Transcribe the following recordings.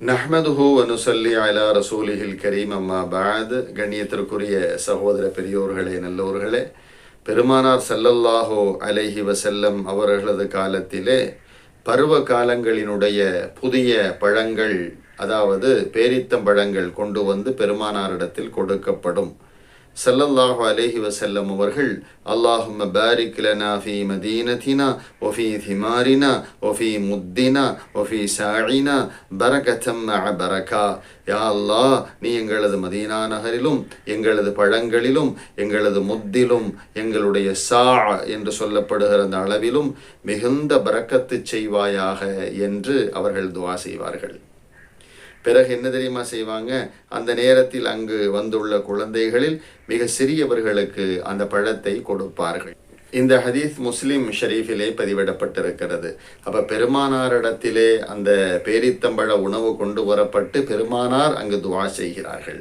நஹ்மதுஹு வனுசல்லி அலா ரசூலிஹில் கரீம். அம்மா பாத் கண்ணியத்திற்குரிய சகோதர பெரியோர்களே நல்லோர்களே பெருமானார் சல்லல்லாஹோ அலைஹி வசல்லம் அவர்களது காலத்திலே பருவ காலங்களினுடைய புதிய பழங்கள் அதாவது பேரித்தம் பழங்கள் கொண்டு வந்து பெருமானாரிடத்தில் கொடுக்கப்படும். சல்லல்லாஹு அலேஹி வசல்லம் அவர்கள் அல்லாஹும் பாரிக் லனா ஃபீ மதீனத்தினா ஒஃபி திமாரினா ஒஃபி முத்தினா ஒஃபி சாயினா பரகத்தம் பரகா. யா அல்லாஹ் நீ எங்களது மதீனா நகரிலும் எங்களது பழங்களிலும் எங்களது முத்திலும் எங்களுடைய சா என்று சொல்லப்படுகிற அந்த அளவிலும் மிகுந்த பறக்கத்து செய்வாயாக என்று அவர்கள் துவா செய்வார்கள். பிறகு என்ன தெரியுமா செய்வாங்க? அந்த நேரத்தில் அங்கு வந்துள்ள குழந்தைகளில் மிக சிறியவர்களுக்கு அந்த பழத்தை கொடுப்பார்கள். இந்த ஹதீஸ் முஸ்லிம் ஷரீஃபிலே பதிவிடப்பட்டிருக்கிறது. அப்ப பெருமானாரிடத்திலே அந்த பேரித்தம்பழ உணவு கொண்டு வரப்பட்டு பெருமானார் அங்கு துவா செய்கிறார்கள்.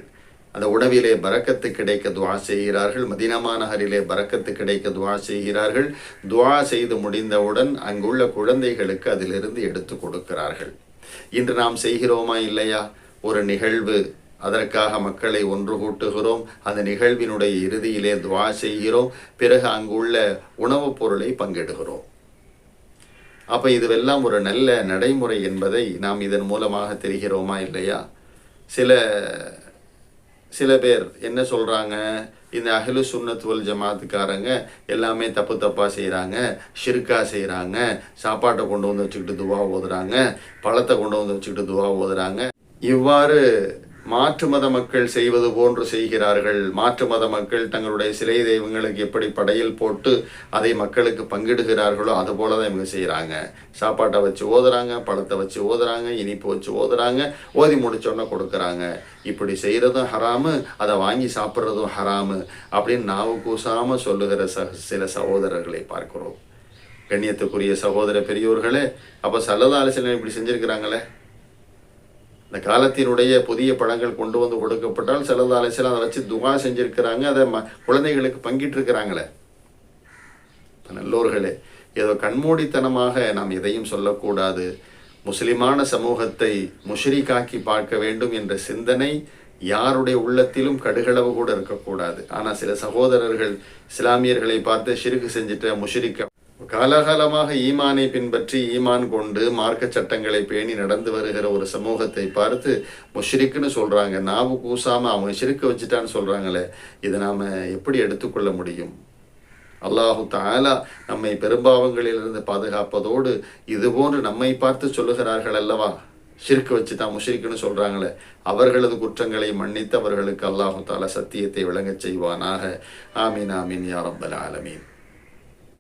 அந்த உணவிலே பறக்கத்து கிடைக்க துவா செய்கிறார்கள். மதினமா நகரிலே பறக்கத்து கிடைக்க துவா செய்கிறார்கள். துவா செய்து முடிந்தவுடன் அங்குள்ள குழந்தைகளுக்கு அதிலிருந்து எடுத்து கொடுக்கிறார்கள். இன்று நாம் செய்கிறோமா இல்லையா? ஒரு நிகழ்வு. அதற்காக மக்களை ஒன்று கூட்டுகிறோம். அந்த நிகழ்வினுடைய இறுதியிலே துவா செய்கிறோம். பிறகு அங்குள்ள உணவுப் பொருளை பங்கிடுகிறோம். அப்ப இதுவெல்லாம் ஒரு நல்ல நடைமுறை என்பதை நாம் இதன் மூலமாக தெரிகிறோமா இல்லையா? சில சில பேர் என்ன சொல்றாங்க? இந்த அகிலு சுண்ணத்துவல் ஜமாத்துக்காரங்க எல்லாமே தப்பு தப்பாக செய்கிறாங்க ஷிர்கா செய்கிறாங்க சாப்பாட்டை கொண்டு வந்து வச்சுக்கிட்டு துவா ஓதுறாங்க பழத்தை கொண்டு வந்து வச்சுக்கிட்டு துவா ஓதுறாங்க. இவ்வாறு மாற்று மத மக்கள் செய்வது போன்று செய்கிறார்கள். மாற்று மத மக்கள் தங்களுடைய சிலை தெய்வங்களுக்கு எப்படி படையல் போட்டு அதை மக்களுக்கு பங்கிடுகிறார்களோ அது போல தான் இவங்க செய்கிறாங்க சாப்பாட்டை வச்சு ஓதுறாங்க பழத்தை வச்சு ஓதுறாங்க இனிப்பு வச்சு ஓதுறாங்க ஓதி முடிச்சோன்னே கொடுக்குறாங்க. இப்படி செய்கிறதும் ஹராமு அதை வாங்கி சாப்பிட்றதும் ஹராமு அப்படின்னு நாவு கூசாமல் சொல்லுகிற ச சில சகோதரர்களை பார்க்கிறோம். கண்ணியத்துக்குரிய சகோதர பெரியோர்களே அப்போ சல்லதா இப்படி செஞ்சுருக்கிறாங்களே? இந்த காலத்தினுடைய புதிய பழங்கள் கொண்டு வந்து கொடுக்கப்பட்டால் சிலது அலிசல்லாம் அதை வச்சு துவா செஞ்சுருக்கிறாங்க அதை ம குழந்தைகளுக்கு பங்கிட்டு இருக்கிறாங்களே நல்லோர்களே ஏதோ கண்மூடித்தனமாக நாம் எதையும் சொல்லக்கூடாது. முஸ்லிமான சமூகத்தை முஷ்ரிகாக்கி பார்க்க வேண்டும் என்ற சிந்தனை யாருடைய உள்ளத்திலும் கடுகளவு கூட இருக்கக்கூடாது. ஆனால் சில சகோதரர்கள் இஸ்லாமியர்களை பார்த்து ஷிருக்கு செஞ்சுட்ட முஷ்ரிக்க காலகாலமாக ஈமானை பின்பற்றி ஈமான் கொண்டு மார்க்க சட்டங்களை பேணி நடந்து வருகிற ஒரு சமூகத்தை பார்த்து முஷ்ரிக்குன்னு சொல்கிறாங்க நாவு கூசாமல் அவங்க சிரிக்க வச்சுட்டான்னு சொல்கிறாங்களே இதை நாம் எப்படி எடுத்துக்கொள்ள முடியும்? அல்லாஹு தாலா நம்மை பெரும்பாவங்களிலிருந்து பாதுகாப்பதோடு இதுபோன்று நம்மை பார்த்து சொல்லுகிறார்கள் அல்லவா? ஷிர்க்கு வச்சு தான் முஷிரிக்குன்னு சொல்கிறாங்களே அவர்களது குற்றங்களை மன்னித்து அவர்களுக்கு அல்லாஹு தாலா சத்தியத்தை விளங்கச் செய்வானாக. ஆமீன் ஆமீன் யா ஆலமீன்.